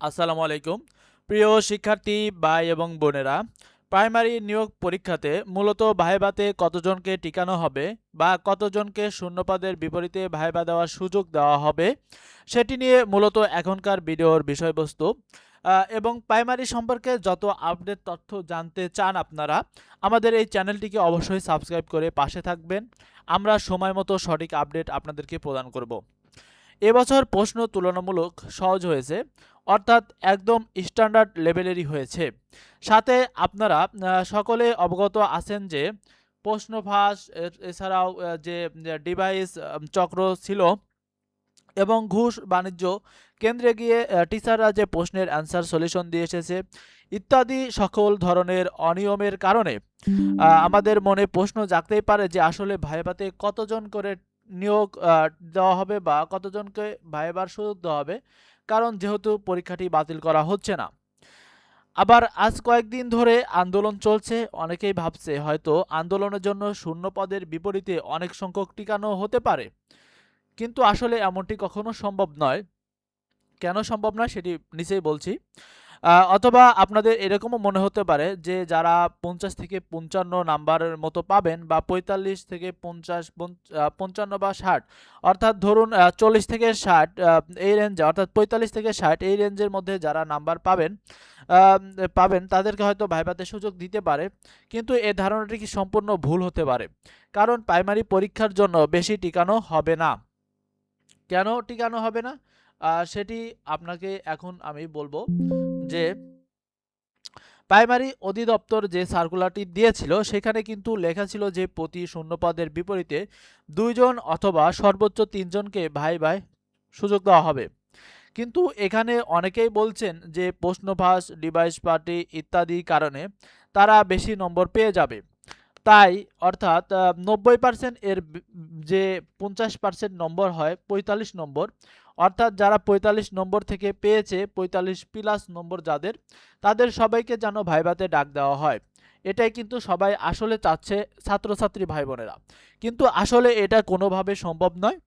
আসসালামু আলাইকুম। প্রিয় শিক্ষার্থী, ভাই এবং বোনেরা, প্রাইমারি নিয়োগ পরীক্ষাতে মূলত ভাইবাতে কতজনকে টিকানো হবে বা কতজনকে শূন্যপদের বিপরীতে ভাইবা দেওয়ার সুযোগ দেওয়া হবে, সেটি নিয়ে মূলত এখনকার ভিডিওর বিষয়বস্তু। এবং প্রাইমারি সম্পর্কে যত আপডেট তথ্য জানতে চান আপনারা, আমাদের এই চ্যানেলটিকে অবশ্যই সাবস্ক্রাইব করে পাশে থাকবেন। আমরা সময় মতো সঠিক আপডেট আপনাদেরকে প্রদান করব। এবছর প্রশ্ন তুলনামূলক সহজ হয়েছে। অর্থাৎ একদম স্ট্যান্ডার্ড লেভেলেরই হয়েছে। সাথে আপনারা সকলে অবগত আছেন যে প্রশ্ন ফাঁস এছাড়াও যে ডিভাইস চক্র ছিল এবং ঘুষ বাণিজ্য কেন্দ্রে গিয়ে টিচাররা যে প্রশ্নের অ্যান্সার সলিউশন দিয়ে এসেছে ইত্যাদি সকল ধরনের অনিয়মের কারণে আমাদের মনে প্রশ্ন জাগতেই পারে যে আসলে ভাইভাতে কতজন করে নিয়োগ দেওয়া হবে বা কতজনকে ভাইবার সুযোগ দেওয়া হবে। কারণ যেহেতু পরীক্ষাটি বাতিল করা হচ্ছে না। আবার আজ কয়েকদিন ধরে আন্দোলন চলছে, অনেকেই ভাবছে হয়তো আন্দোলনের জন্য শূন্য পদের বিপরীতে অনেক সংখ্যক টিকানো হতে পারে। কিন্তু আসলে এমনটি কখনো সম্ভব নয়। কেন সম্ভব নয় সেটি নিচেই বলছি। অথবা আপনাদের এরকমও মনে হতে পারে যে যারা পঞ্চাশ থেকে পঞ্চান্ন নাম্বারের মতো পাবেন বা পঁয়তাল্লিশ থেকে পঞ্চাশ পঞ্চান্ন বা ষাট, অর্থাৎ ধরুন চল্লিশ থেকে ষাট এই রেঞ্জে অর্থাৎ পঁয়তাল্লিশ থেকে ষাট, এই রেঞ্জের মধ্যে যারা নাম্বার পাবেন পাবেন, তাদেরকে হয়তো ভাইভাতে সুযোগ দিতে পারে, কিন্তু এ ধারণাটি কি সম্পূর্ণ ভুল হতে পারে? কারণ প্রাইমারি পরীক্ষার জন্য বেশি টিকানো হবে না। কেন টিকানো হবে না? সেটি আপনাকে এখন আমি বলব। যে প্রাইমারি অধিদপ্তর যে সার্কুলারটি দিয়েছিল, সেখানে কিন্তু লেখা ছিল যে প্রতি শূন্যপদের বিপরীতে দুইজন অথবা সর্বোচ্চ তিনজনকে ভাই ভাই সুযোগ দেওয়া হবে। কিন্তু এখানে অনেকেই বলছেন যে প্রশ্নভাস ডিভাইস পার্টি ইত্যাদি কারণে তারা বেশি নম্বর পেয়ে যাবে। তাই অর্থাৎ নব্বই পার্সেন্ট এর যে পঞ্চাশ পার্সেন্ট নম্বর হয়, পঁয়তাল্লিশ নম্বর অর্থাৎ যারা পঁয়তাল্লিশ নম্বর থেকে পেয়েছে, পঁয়তাল্লিশ প্লাস নম্বর যাদের, তাদের সবাইকে যেন ভাইভাতে ডাক দেওয়া হয়। এটাই কিন্তু সবাই আসলে চাচ্ছে ছাত্রছাত্রী ভাই বোনেরা কিন্তু আসলে এটা কোনোভাবে সম্ভব নয়।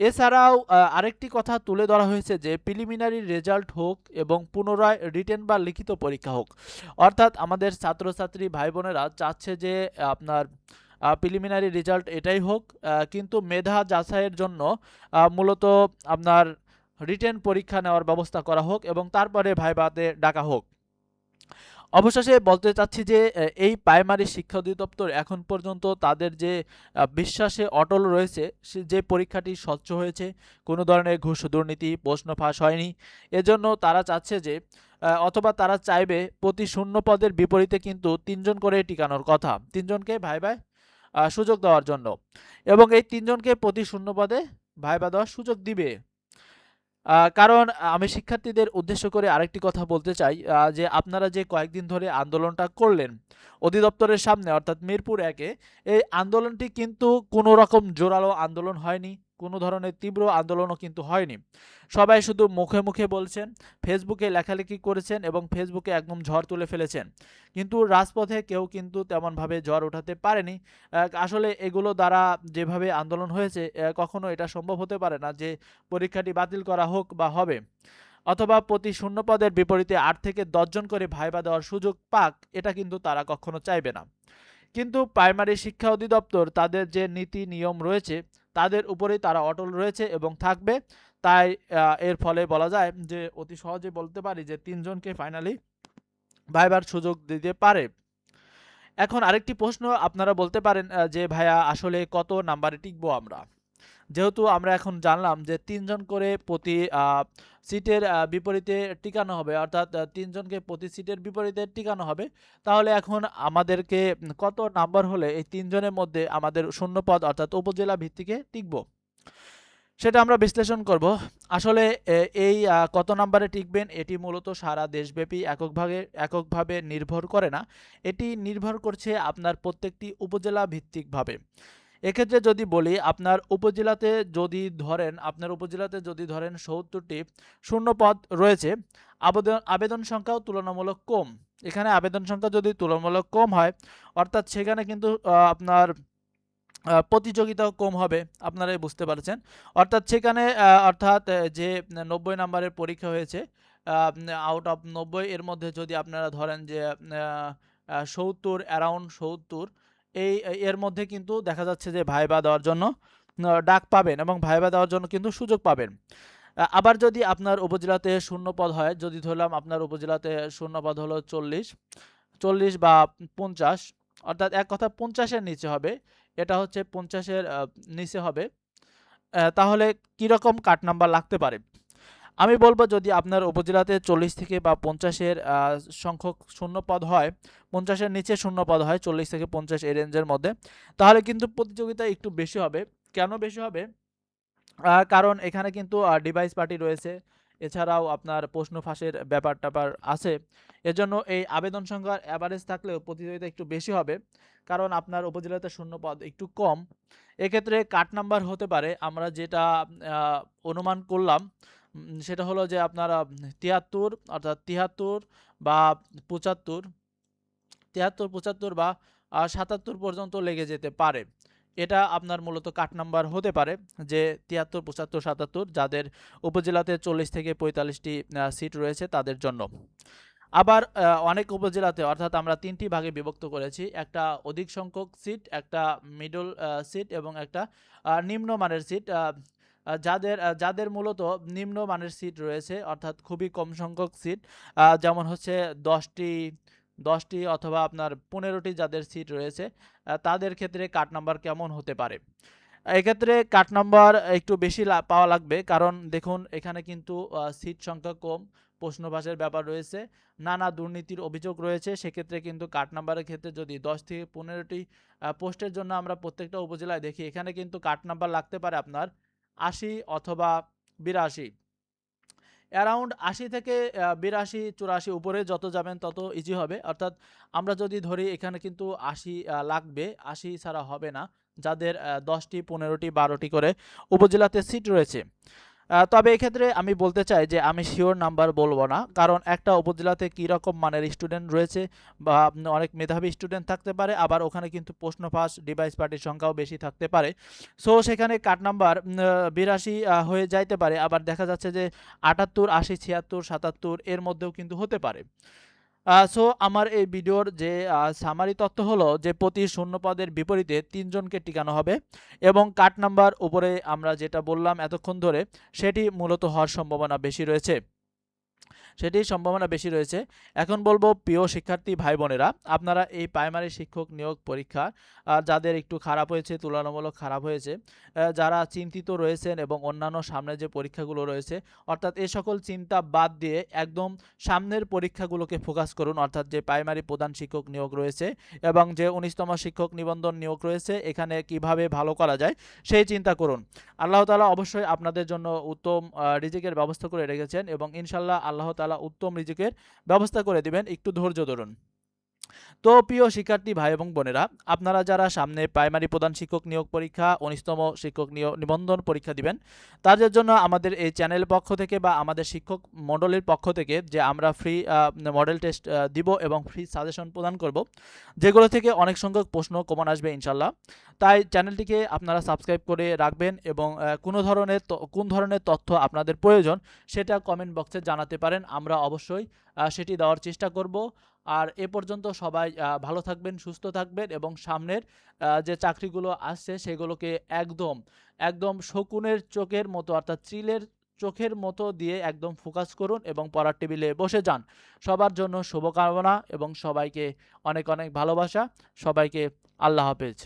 এছাড়াও আরেকটি কথা তুলে ধরা হয়েছে যে প্রিলিমিনারি রেজাল্ট হোক এবং পুনরায় রিটেন বা লিখিত পরীক্ষা হোক, অর্থাৎ আমাদের ছাত্রছাত্রী ভাই বোনেরা চাচ্ছে যে, আপনার প্রিলিমিনারি রেজাল্ট এটাই হোক কিন্তু মেধা যাচাইয়ের জন্য মূলত আপনার রিটেন পরীক্ষা নেওয়ার ব্যবস্থা করা হোক এবং তারপরে ভাইভাতে ডাকা হোক। অবশেষে বলতে চাচ্ছি যে এই প্রাইমারি শিক্ষা অধিদপ্তর এখন পর্যন্ত তাদের যে বিশ্বাসে অটল রয়েছে যে পরীক্ষাটি স্বচ্ছ হয়েছে, কোনো ধরনের ঘুষ দুর্নীতি, প্রশ্ন ফাঁস হয়নি। এজন্য তারা চাচ্ছে যে অথবা তারা চাইবে প্রতি শূন্য পদের বিপরীতে কিন্তু তিনজন করে টিকানোর কথা। তিনজনকে ভাই ভাই? সুযোগ দেওয়ার জন্য। এবং এই তিনজনকে প্রতি শূন্য পদে ভাইবা দেওয়ার সুযোগ দিবে। কারণ আমি শিক্ষার্থীদের উদ্দেশ্য করে আরেকটি কথা বলতে চাই যে আপনারা যে কয়েকদিন ধরে আন্দোলনটা করলেন, অধিদপ্তরের সামনে অর্থাৎ মিরপুর একে, এই আন্দোলনটি কিন্তু কোনো রকম জোরালো আন্দোলন হয়নি। কোনো ধরনের তীব্র আন্দোলনও কিন্তু হয়নি। সবাই শুধু মুখে মুখে বলছেন ফেসবুকে লেখালেখি করেছেন এবং ফেসবুকে একদম ঝড় তুলে ফেলেছেন। কিন্তু রাজপথে কেউ কিন্তু তেমনভাবে ঝড় ওঠাতে পারেনি। আসলে এগুলো দ্বারা যেভাবে আন্দোলন হয়েছে কখনো এটা সম্ভব হতে পারে না যে পরীক্ষাটি বাতিল করা হোক বা হবে। অথবা প্রতি শূন্য পদের বিপরীতে আট থেকে দশজন করে ভাইবা দেওয়ার সুযোগ পাক, এটা কিন্তু তারা কখনো চাইবে না। কিন্তু প্রাইমারি শিক্ষা অধিদপ্তর তাদের যে নীতি নিয়ম রয়েছে তাদের উপরেই তারা অটল রয়েছে এবং থাকবে। তাই এর ফলে বলা যায় যে, অতি সহজে বলতে পারি যে, তিনজনকে ফাইনালি ভাইবার সুযোগ দিতে পারে। এখন আরেকটি প্রশ্ন আপনারা বলতে পারেন যে, ভাইয়া, আসলে কত নাম্বারে টিকবো আমরা? যেহেতু আমরা এখন জানলাম যে তিনজন করে প্রতি সিটের বিপরীতে টিকানো হবে, অর্থাৎ তিনজনকে প্রতি সিটের বিপরীতে টিকানো হবে, তাহলে এখন আমাদেরকে কত নাম্বার হলে এই তিনজনের মধ্যে আমাদের শূন্যপদ, অর্থাৎ উপজেলা ভিত্তিকে টিকব? সেটা আমরা বিশ্লেষণ করব। আসলে এই কত নাম্বারে টিকবেন এটি মূলত সারা দেশব্যাপী এককভাবে এককভাবে নির্ভর করে না। এটি নির্ভর করছে আপনার প্রত্যেকটি উপজেলা ভিত্তিকভাবে। এক্ষেত্রে যদি বলি, আপনার উপজেলাতে যদি ধরেন, আপনার উপজেলাতে যদি ধরেন সত্তরটি শূন্য পদ রয়েছে, আবেদন আবেদন সংখ্যাও তুলনামূলক কম। এখানে আবেদন সংখ্যা যদি তুলনামূলক কম হয়, অর্থাৎ সেখানে কিন্তু আপনার প্রতিযোগিতাও কম হবে, আপনারাই বুঝতে পারছেন। অর্থাৎ সেখানে অর্থাৎ যে নব্বই নাম্বারের পরীক্ষা হয়েছে আউট অফ নব্বই এর মধ্যে যদি আপনারা ধরেন যে সত্তর অ্যারাউন্ড সত্তর এই, এর মধ্যে কিন্তু দেখা যাচ্ছে যে ভাইবা দেওয়ার জন্য ডাক পাবেন এবং ভাইবা দেওয়ার জন্য কিন্তু সুযোগ পাবেন। আবার যদি আপনার উপজেলাতে শূন্য পদ হয়, যদি ধরলাম আপনার উপজেলাতে শূন্য পদ হলো চল্লিশ চল্লিশ বা পঞ্চাশ, অর্থাৎ এক কথা পঞ্চাশের নিচে হবে, এটা হচ্ছে পঞ্চাশের নিচে হবে তাহলে কীরকম কাট নাম্বার লাগতে পারে? আমি বলব যদি আপনার উপজেলাতে চল্লিশ থেকে বা পঞ্চাশের সংখ্যক শূন্য পদ হয়, পঞ্চাশের নিচে শূন্য পদ হয়, চল্লিশ থেকে পঞ্চাশ এই রেঞ্জের মধ্যে, তাহলে কিন্তু প্রতিযোগিতা একটু বেশি হবে। কেন বেশি হবে? কারণ এখানে কিন্তু ডিভাইস পার্টি রয়েছে। এছাড়াও আপনার প্রশ্ন ফাঁসের ব্যাপার ট্যাপার আছে। এজন্য এই আবেদন সংখ্যার অ্যাভারেজ থাকলেও প্রতিযোগিতা একটু বেশি হবে। কারণ আপনার উপজেলাতে শূন্য পদ একটু কম। এক্ষেত্রে কাট নাম্বার হতে পারে। আমরা যেটা অনুমান করলাম সেটা হলো যে আপনার তিয়াত্তর, অর্থাৎ তিয়াত্তর বা পঁচাত্তর, তিয়াত্তর, পঁচাত্তর বা সাতাত্তর পর্যন্ত লেগে যেতে পারে। এটা আপনার মূলত কাট নাম্বার হতে পারে যে তিয়াত্তর, পঁচাত্তর, সাতাত্তর যাদের উপজেলাতে চল্লিশ থেকে পঁয়তাল্লিশটি সিট রয়েছে তাদের জন্য। আবার অনেক উপজেলাতে, অর্থাৎ আমরা তিনটি ভাগে বিভক্ত করেছি, একটা অধিক সংখ্যক সিট একটা মিডল সিট এবং একটা নিম্নমানের সিট যাদের যাদের মূলত নিম্নমানের সিট রয়েছে, অর্থাৎ খুবই কম সংখ্যক সিট যেমন হচ্ছে দশটি দশটি অথবা আপনার পনেরোটি যাদের সিট রয়েছে তাদের ক্ষেত্রে কাট নাম্বার কেমন হতে পারে? এক্ষেত্রে কাট নাম্বার একটু বেশি পাওয়া লাগবে, কারণ দেখুন, এখানে কিন্তু সিট সংখ্যা কম প্রশ্নভাসের ব্যাপার রয়েছে, নানা দুর্নীতির অভিযোগ রয়েছে, সেক্ষেত্রে কিন্তু কাট নাম্বারের ক্ষেত্রে যদি দশ থেকে পনেরোটি পোস্টের জন্য আমরা প্রত্যেকটা উপজেলায় দেখি, এখানে কিন্তু কাট নাম্বার লাগতে পারে আপনার আশি অথবা বিরাশি। অ্যারাউন্ড আশি থেকে বিরাশি, চুরাশি উপরে যত যাবেন তত ইজি হবে। অর্থাৎ আমরা যদি ধরি এখানে কিন্তু আশি লাগবে। আশি ছাড়া হবে না। যাদের দশটি, পনেরোটি, বারোটি করে উপজেলাতে সিট রয়েছে। তবে এক্ষেত্রে আমি বলতে চাই যে আমি শিওর নাম্বার বলব না। কারণ একটা উপজেলাতে কীরকম মানের স্টুডেন্ট রয়েছে বা অনেক মেধাবী স্টুডেন্ট থাকতে পারে, আবার ওখানে কিন্তু প্রশ্ন ফাঁস ডিভাইস পার্টির সংখ্যাও বেশি থাকতে পারে। সো সেখানে কাট নাম্বার বিরাশি হয়ে যাইতে পারে। আবার দেখা যাচ্ছে যে আটাত্তর, আশি, ছিয়াত্তর, সাতাত্তর এর মধ্যেও কিন্তু হতে পারে। সো আমার এই ভিডিওর যে সামারি তথ্য হলো যে প্রতি শূন্য পদের বিপরীতে তিনজনকে টিকানো হবে এবং কাট নাম্বার উপরে আমরা যেটা বললাম এতক্ষণ ধরে, সেটি মূলত হওয়ার সম্ভাবনা বেশি রয়েছে। সেটির সম্ভাবনা বেশি রয়েছে। এখন বলব প্রিয় শিক্ষার্থী ভাই বোনেরা আপনারা এই প্রাইমারি শিক্ষক নিয়োগ পরীক্ষা যাদের একটু খারাপ হয়েছে, তুলনামূলক খারাপ হয়েছে যারা চিন্তিত রয়েছেন এবং অন্যান্য সামনে যে পরীক্ষাগুলো রয়েছে, অর্থাৎ এই সকল চিন্তা বাদ দিয়ে একদম সামনের পরীক্ষাগুলোকে ফোকাস করুন, অর্থাৎ যে প্রাইমারি প্রধান শিক্ষক নিয়োগ রয়েছে এবং যে উনিশতম শিক্ষক নিবন্ধন নিয়োগ রয়েছে, এখানে কীভাবে ভালো করা যায়, সেই চিন্তা করুন। আল্লাহ তালা অবশ্যই আপনাদের জন্য উত্তম রিজিকের ব্যবস্থা করে রেখেছেন এবং ইনশাল্লাহ আল্লাহ তাআলা উত্তম রিজিকের ব্যবস্থা করে দিবেন। একটু ধৈর্য ধরুন। তো প্রিয় শিক্ষার্থী ভাই এবং বোনেরা, আপনারা যারা সামনে প্রাইমারি প্রধান শিক্ষক নিয়োগ পরীক্ষা, উনিশতম শিক্ষক নিয়োগ নিবন্ধন পরীক্ষা দিবেন, তাদের জন্য আমাদের এই চ্যানেল পক্ষ থেকে বা আমাদের শিক্ষক মণ্ডলীর পক্ষ থেকে যে আমরা ফ্রি মডেল টেস্ট দিব এবং ফ্রি সাজেশন প্রদান করব, যেগুলো থেকে অনেক সংখ্যক প্রশ্ন কমন আসবে ইনশাল্লাহ তাই চ্যানেলটিকে আপনারা সাবস্ক্রাইব করে রাখবেন এবং কোনো ধরনের কোন ধরনের তথ্য আপনাদের প্রয়োজন, সেটা কমেন্ট বক্সে জানাতে পারেন, আমরা অবশ্যই সেটি দেওয়ার চেষ্টা করব। আর এ পর্যন্ত সবাই ভালো থাকবেন, সুস্থ থাকবেন এবং সামনের যে চাকরিগুলো আসছে সেগুলোকে একদম একদম শকুনের চোখের মতো অর্থাৎ চিলের চোখের মতো দিয়ে একদম ফোকাস করুন এবং পড়ার টেবিলে বসে যান। সবার জন্য শুভকামনা এবং সবাইকে অনেক অনেক ভালোবাসা। সবাইকে আল্লাহ হাফেজ।